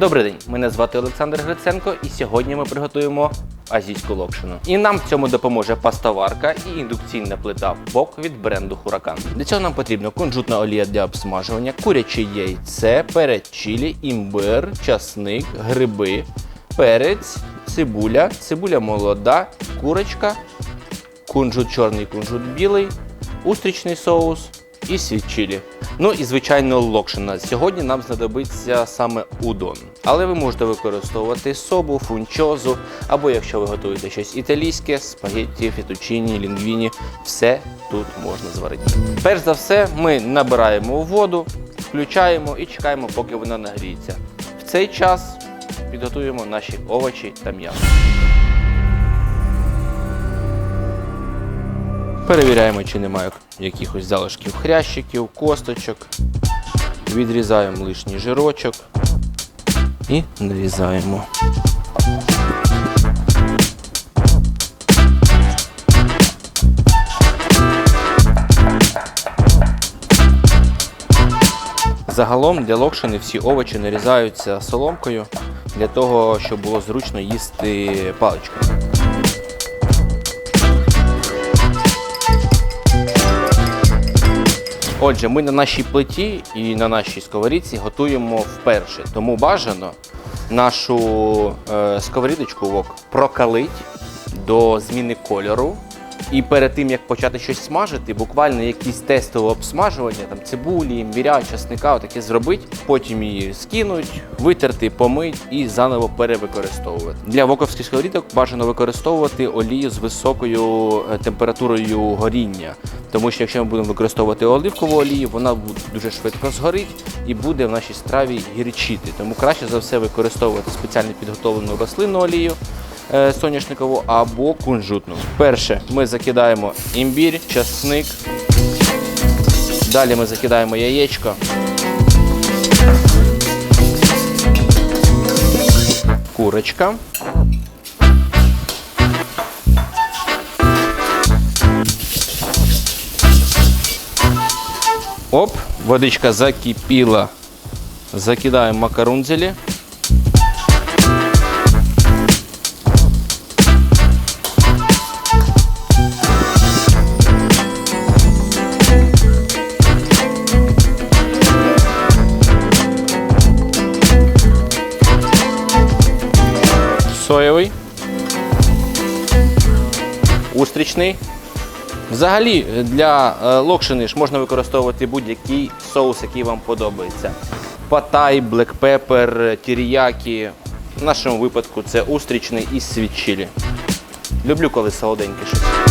Добрий день, мене звати Олександр Гриценко, і сьогодні ми приготуємо азійську локшину. І нам в цьому допоможе пастоварка і індукційна плита вок від бренду Хуракан. Для цього нам потрібно кунжутна олія для обсмажування, куряче яйце, перець чилі, імбир, часник, гриби, перець, цибуля, цибуля молода, курочка, кунжут чорний, кунжут білий, устрічний соус і світ чилі. Ну і звичайно локшина. Сьогодні нам знадобиться саме удон. Але ви можете використовувати собу, фунчозу, або якщо ви готуєте щось італійське, спагетті, фетучині, лінгвіні, все тут можна зварити. Перш за все, ми набираємо воду, включаємо і чекаємо, поки вона нагріється. В цей час підготуємо наші овочі та м'ясо. Перевіряємо, чи немає якихось залишків хрящиків, косточок. Відрізаємо лишній жирочок і нарізаємо. Загалом для локшини всі овочі нарізаються соломкою для того, щоб було зручно їсти паличкою. Отже, ми на нашій плиті і на нашій сковорідці готуємо вперше. Тому бажано нашу е, сковорідочку вок прокалить до зміни кольору. І перед тим як почати щось смажити, буквально якісь тестове обсмажування, там цибулі, імбіря, часника, таке зробити. Потім її скинуть, витерти, помить і заново перевикористовувати. Для воковських сковорідок бажано використовувати олію з високою е, температурою горіння. Тому що якщо ми будемо використовувати оливкову олію, вона дуже швидко згорить і буде в нашій страві гірчити. Тому краще за все використовувати спеціально підготовлену рослинну олію соняшникову або кунжутну. Перше ми закидаємо імбір, часник. Далі ми закидаємо яєчко. Курочка. Оп, водичка закипіла. Закидаємо макарунзелі. Соєвий. Устрічний. Взагалі для е, локшини ж можна використовувати будь-який соус, який вам подобається. Патай, блекпепер, тіріякі. В нашому випадку це устрічний із світ чилі. Люблю, коли солоденьке щось.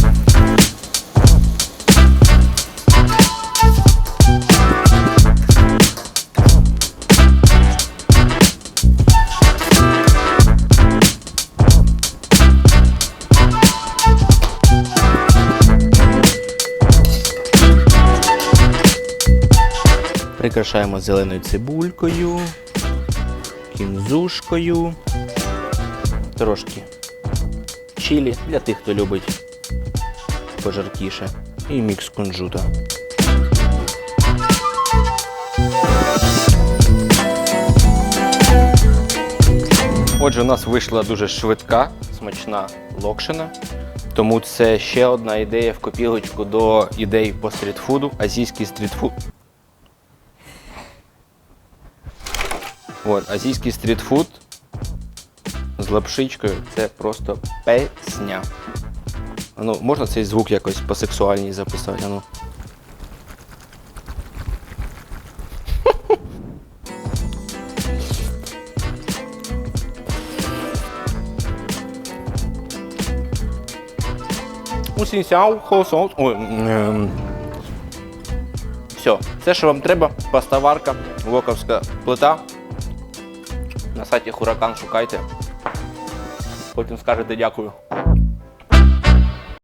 Прикрашаємо зеленою цибулькою, кінзушкою, трошки чилі для тих, хто любить пожаркіше, і мікс кунжута. Отже, у нас вийшла дуже швидка, смачна локшина. Тому це ще одна ідея в копілочку до ідей по стрітфуду, азійський стрітфуд. От, азійський стрітфуд з лапшичкою це просто песня. Ну, можна цей звук якось посексуальній записати? А Ну. Усінсяв, хосос. Ой. ем. Все, все, що вам треба, пастоварка, воковська плита. На сайті Хуракан шукайте. Потім скажете дякую.